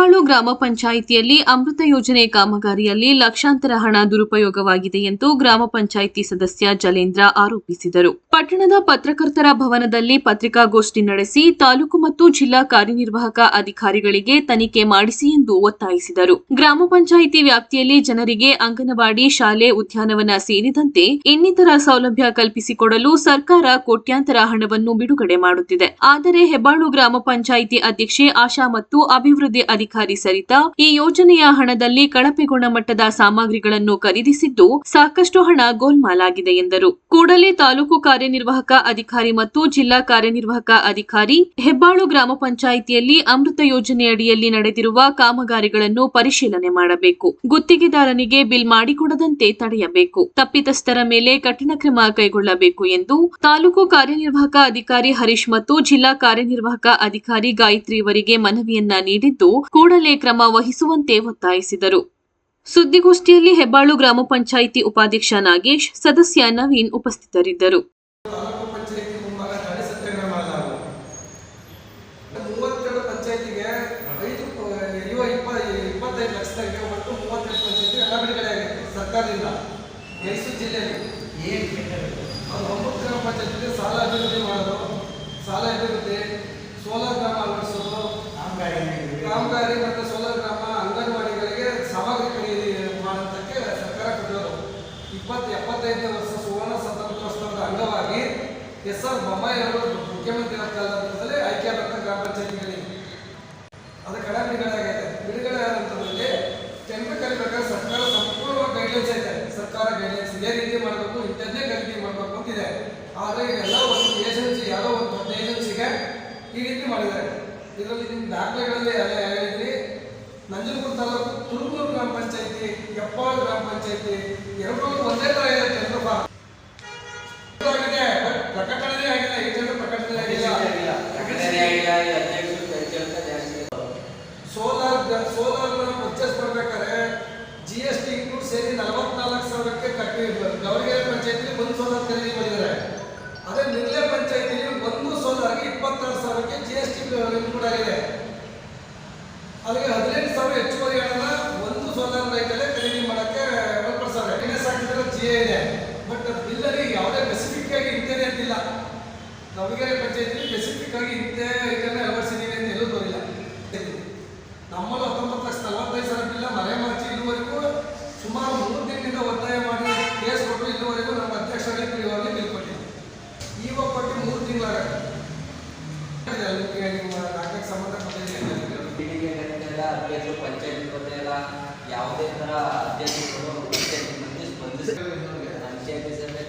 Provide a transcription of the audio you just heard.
ಹೆಬ್ಬಾಳು ಗ್ರಾಮ ಪಂಚಾಯಿತಿಯಲ್ಲಿ ಅಮೃತ ಯೋಜನೆ ಕಾಮಗಾರಿಯಲ್ಲಿ ಲಕ್ಷಾಂತರ ಹಣ ದುರುಪಯೋಗವಾಗಿದೆ ಎಂದು ಗ್ರಾಮ ಪಂಚಾಯಿತಿ ಸದಸ್ಯ ಜಲೇಂದ್ರ ಆರೋಪಿಸಿದರು. ಪಟ್ಟಣದ ಪತ್ರಕರ್ತರ ಭವನದಲ್ಲಿ ಪತ್ರಿಕಾಗೋಷ್ಠಿ ನಡೆಸಿ ತಾಲೂಕು ಮತ್ತು ಜಿಲ್ಲಾ ಕಾರ್ಯನಿರ್ವಾಹಕ ಅಧಿಕಾರಿಗಳಿಗೆ ತನಿಖೆ ಮಾಡಿಸಿ ಎಂದು ಒತ್ತಾಯಿಸಿದರು. ಗ್ರಾಮ ಪಂಚಾಯಿತಿ ವ್ಯಾಪ್ತಿಯಲ್ಲಿ ಜನರಿಗೆ ಅಂಗನವಾಡಿ, ಶಾಲೆ, ಉದ್ಯಾನವನ ಸೇರಿದಂತೆ ಇನ್ನಿತರ ಸೌಲಭ್ಯ ಕಲ್ಪಿಸಿಕೊಡಲು ಸರ್ಕಾರ ಕೋಟ್ಯಾಂತರ ಹಣವನ್ನು ಬಿಡುಗಡೆ ಮಾಡುತ್ತಿದೆ. ಆದರೆ ಹೆಬ್ಬಾಳು ಗ್ರಾಮ ಪಂಚಾಯಿತಿ ಅಧ್ಯಕ್ಷೆ ಆಶಾ ಮತ್ತು ಅಭಿವೃದ್ಧಿ ಅಧಿಕಾರಿ ಸರಿತಾ ಈ ಯೋಜನೆಯ ಹಣದಲ್ಲಿ ಕಳಪೆ ಗುಣಮಟ್ಟದ ಸಾಮಗ್ರಿಗಳನ್ನು ಖರೀದಿಸಿದ್ದು ಸಾಕಷ್ಟು ಹಣ ಗೋಲ್ಮಾಲಾಗಿದೆ ಎಂದರು. ಕೂಡಲೇ ತಾಲೂಕು ಕಾರ್ಯನಿರ್ವಾಹಕ ಅಧಿಕಾರಿ ಮತ್ತು ಜಿಲ್ಲಾ ಕಾರ್ಯನಿರ್ವಾಹಕ ಅಧಿಕಾರಿ ಹೆಬ್ಬಾಳು ಗ್ರಾಮ ಪಂಚಾಯಿತಿಯಲ್ಲಿ ಅಮೃತ ಯೋಜನೆಯಡಿಯಲ್ಲಿ ನಡೆದಿರುವ ಕಾಮಗಾರಿಗಳನ್ನು ಪರಿಶೀಲನೆ ಮಾಡಬೇಕು. ಗುತ್ತಿಗೆದಾರನಿಗೆ ಬಿಲ್ ಮಾಡಿಕೊಡದಂತೆ ತಡೆಯಬೇಕು. ತಪ್ಪಿತಸ್ಥರ ಮೇಲೆ ಕಠಿಣ ಕ್ರಮ ಕೈಗೊಳ್ಳಬೇಕು ಎಂದು ತಾಲೂಕು ಕಾರ್ಯನಿರ್ವಾಹಕ ಅಧಿಕಾರಿ ಹರೀಶ್ ಮತ್ತು ಜಿಲ್ಲಾ ಕಾರ್ಯನಿರ್ವಾಹಕ ಅಧಿಕಾರಿ ಗಾಯತ್ರಿ ಇವರಿಗೆ ಮನವಿಯನ್ನ ನೀಡಿದ್ದು, ಕೂಡಲೇ ಕ್ರಮ ವಹಿಸುವಂತೆ ಒತ್ತಾಯಿಸಿದರು. ಸುದ್ದಿಗೋಷ್ಠಿಯಲ್ಲಿ ಹೆಬ್ಬಾಳು ಗ್ರಾಮ ಪಂಚಾಯಿತಿ ಉಪಾಧ್ಯಕ್ಷ ನಾಗೇಶ್, ಸದಸ್ಯ ನವೀನ್ ಉಪಸ್ಥಿತರಿದ್ದರು. ಪಂಚಾಯತಿಗೆ ಐದು ಇರುವ ಇಪ್ಪ ಇಪ್ಪತ್ತೈದು ಲಕ್ಷದಾಗೆ ಒಟ್ಟು ಮೂವತ್ತೆಂಟು ಪಂಚಾಯತಿ ಹಣ ಬಿಡುಗಡೆ ಆಗಿದೆ ಸರ್ಕಾರದಿಂದ. ಮೈಸೂರು ಜಿಲ್ಲೆಯಲ್ಲಿ. ಅದು ಒಂಬತ್ತು ಗ್ರಾಮ ಪಂಚಾಯತಿಗೆ ಸಾಲ ಅಭಿವೃದ್ಧಿ ಮಾಡೋದು ಸಾಲ ಅಭಿವೃದ್ಧಿ ಸೋಲಾರ್ ಗ್ರಾಮ ಅಳವಡಿಸೋದು ಕಾಮಗಾರಿ ಮತ್ತು ಸೋಲಾರ್ ಗ್ರಾಮ ಅಂಗನವಾಡಿಗಳಿಗೆ ಸಾಮಗ್ರಿ ಖರೀದಿ ಮಾಡೋದಕ್ಕೆ ಸರ್ಕಾರ ಕೊಟ್ಟಿರೋದು. ಇಪ್ಪತ್ತು ಎಪ್ಪತ್ತೈದು ವರ್ಷ ಸುವರ್ಣ ಸತಂತ್ರೋತ್ಸವದ ಅಂಗವಾಗಿ ಎಸ್ ಆರ್ ಬೊಮ್ಮಾಯಿ ಅವರು ಮುಖ್ಯಮಂತ್ರಿ ಕಾಲದಲ್ಲಿ ಆಯ್ಕೆಯಾದಂಥ ಗ್ರಾಮ ಪಂಚಾಯತಿಗಳಿಗೆ. ಅದು ಕಡ ಬಿಡುಗಡೆ ಬಿಡುಗಡೆ ಆದ ಟೆಂಡರ್ ಕರಿಬೇಕಾದ್ರೆ ಸರ್ಕಾರ ಸಂಪೂರ್ಣವಾಗಿ ಗೈಡ್ಲೈನ್ಸ್ ಐತೆ. ಸರ್ಕಾರ ಗೈಡ್ಲೈನ್ಸ್ ಇದೇ ರೀತಿ ಮಾಡಬೇಕು, ಇಂಥದ್ದೇ ಖರೀದಿ ಮಾಡಬೇಕು ಅಂತಿದೆ. ಆದರೆ ಎಲ್ಲ ಒಂದು ಏಜೆನ್ಸಿ ಯಾವುದೋ ಒಂದು ದೊಡ್ಡ ಏಜೆನ್ಸಿಗೆ ಈ ರೀತಿ ಮಾಡಿದ್ದಾರೆ. ಇದರಲ್ಲಿ ನಿಮ್ಮ ದಾಖಲೆಗಳಲ್ಲಿ ಅದೇ ಹೇಳಿದ್ರಿ. ನಂಜನಗೂಡು ತಾಲೂಕು ತುರುಕೂರು ಗ್ರಾಮ ಪಂಚಾಯಿತಿ ಹೆಬ್ಬಾಳು ಗ್ರಾಮ ಪಂಚಾಯಿತಿ ಎರಡೂ ಒಂದೇ ಥರ ಇದೆ ಟೆಂಡರ್ ಆಗಿದೆ ಬಟ್ ಪ್ರಕಟಣೆ ಆಗಿಲ್ಲ ಈ ಟೆಂಡರ್ ಪ್ರಕಟಣೆ ಆಗಿಲ್ಲ ಸೋಲಾರ್ ಸೋಲಾರ್ ಪರ್ಚೇಸ್ ಮಾಡ್ಬೇಕಾದ್ರೆ ಜಿ ಎಸ್ ಟಿ ಇನ್ಕ್ಲೂಡ್ ಸೇರಿ ನಲವತ್ನಾಲ್ಕು ಸಾವಿರಕ್ಕೆ ಕಟ್ಟಿ ಗೌರಿಗೆರೆ ಪಂಚಾಯತಿಲಿ ಒಂದು ಸೋಲಾರ್ ಖರೀದಿ ಮಾಡಿದ್ದಾರೆ. ಅದೇ ನಿರ್ಲೆ ಪಂಚಾಯತಿಲಿ ಒಂದು ಸೋಲಾರ್ಗೆ ಇಪ್ಪತ್ತಾರು ಸಾವಿರಕ್ಕೆ ಜಿ ಎಸ್ ಟಿ ಕೂಡ ಆಗಿದೆ. ಅದಕ್ಕೆ ಹದಿನೆಂಟು ಸಾವಿರ ಹೆಚ್ಚುವರಿ ಹಣನ ಒಂದು ಸೋಲಾರ್ ಲೈಟಲ್ಲೇ ಖರೀದಿ ಮಾಡೋಕ್ಕೆ ಒಳಪಡಿಸ್ತಾರೆ ಎಣ್ಣೆ ಹಾಕಿದ್ರೆ ಜಿ ಎ ಇದೆ. ಬಟ್ ಬಿಲ್ಲಲ್ಲಿ ಯಾವುದೇ ಪೆಸಿಫಿಕ್ ಆಗಿ ಇಂತೇನೆ ಅಂತಿಲ್ಲ ದಾವಣಗೆರೆ ಪಂಚಾಯತಿಲಿ ಸ್ಪೆಸಿಫಿಕ್ ಆಗಿ ಇಂತೆ ನಿಮ್ಮ ನಾಲ್ಕಕ್ಕೆ ಸಂಬಂಧಪಟ್ಟಿದೆ ಅಧ್ಯಕ್ಷರು ಪಂಚಾಯತ್ ಗೊತ್ತಿಲ್ಲ ಯಾವುದೇ ತರ ಅಧ್ಯಕ್ಷರು ಪಂಚಾಯತ್ ಮಂದಿ ಪಂಚಾಯತಿ ಸಭೆ